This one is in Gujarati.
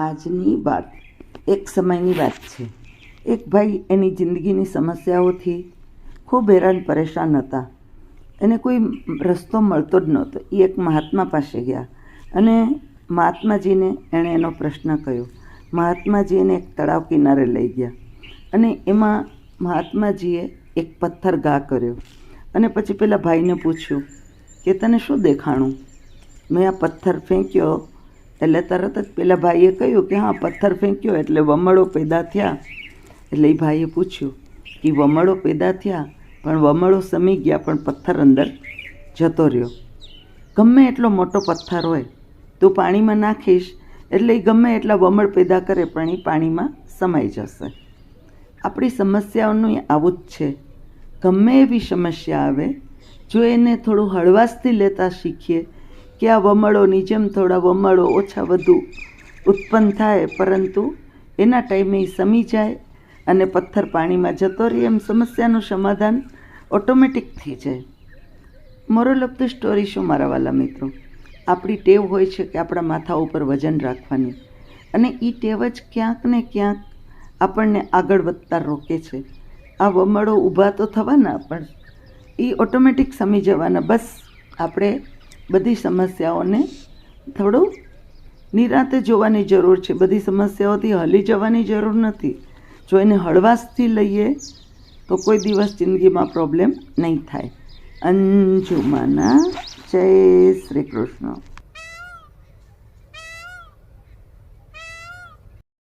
આજની વાત, એક સમયની વાત છે. એક ભાઈ એની જિંદગીની સમસ્યાઓથી ખૂબ હેરાન પરેશાન હતા. એને કોઈ રસ્તો મળતો જ નહોતો. એ એક મહાત્મા પાસે ગયા અને મહાત્માજીને એણે એનો પ્રશ્ન કહ્યો મહાત્માજી એને એક તળાવ કિનારે લઈ ગયા અને એમાં મહાત્માજીએ એક પથ્થર ઘા કર્યો અને પછી પેલા ભાઈને પૂછ્યું કે તને શું દેખાણું? મેં આ પથ્થર ફેંક્યો એટલે તરત જ પેલા ભાઈએ કહ્યું કે હા, પથ્થર ફેંક્યો એટલે વમળો પેદા થયા. એટલે એ ભાઈએ પૂછ્યું કે વમળો પેદા થયા, પણ વમળો સમી ગયા, પણ પથ્થર અંદર જતો રહ્યો. ગમે એટલો મોટો પથ્થર હોય તો પાણીમાં નાખીશ એટલે એ ગમે એટલા વમળ પેદા કરે, પણ એ પાણીમાં સમાઈ જશે. આપણી સમસ્યાઓનું આવું જ છે. ગમે એવી સમસ્યા આવે, જો એને થોડું હળવાશથી લેતા શીખીએ કે આ વમળોની જેમ થોડા વમળો ઓછા વધુ ઉત્પન્ન થાય, પરંતુ એના ટાઈમે સમી જાય અને પથ્થર પાણીમાં જતો રહે, એમ સમસ્યાનું સમાધાન ઓટોમેટિક થઈ જાય. મોરલ ઓફ ધ સ્ટોરી શું મારા વાલા મિત્રો? આપણી ટેવ હોય છે કે આપણા માથા ઉપર વજન રાખવાની. અને એ ટેવ જ ક્યાંક ને ક્યાંક આપણને આગળ વધતા રોકે છે. આ વમળો ઊભા તો થવાના, પણ એ ઓટોમેટિક સમી જવાના. બસ, આપણે બધી સમસ્યાઓને થોડું નિરાતે જોવાની જરૂર છે. બધી સમસ્યાઓથી હલી જવાની જરૂર નથી. જો એને હળવાશથી લઈએ, તો કોઈ દિવસ જિંદગીમાં પ્રોબ્લેમ નહીં થાય. અંજુમાના, જય શ્રી કૃષ્ણ.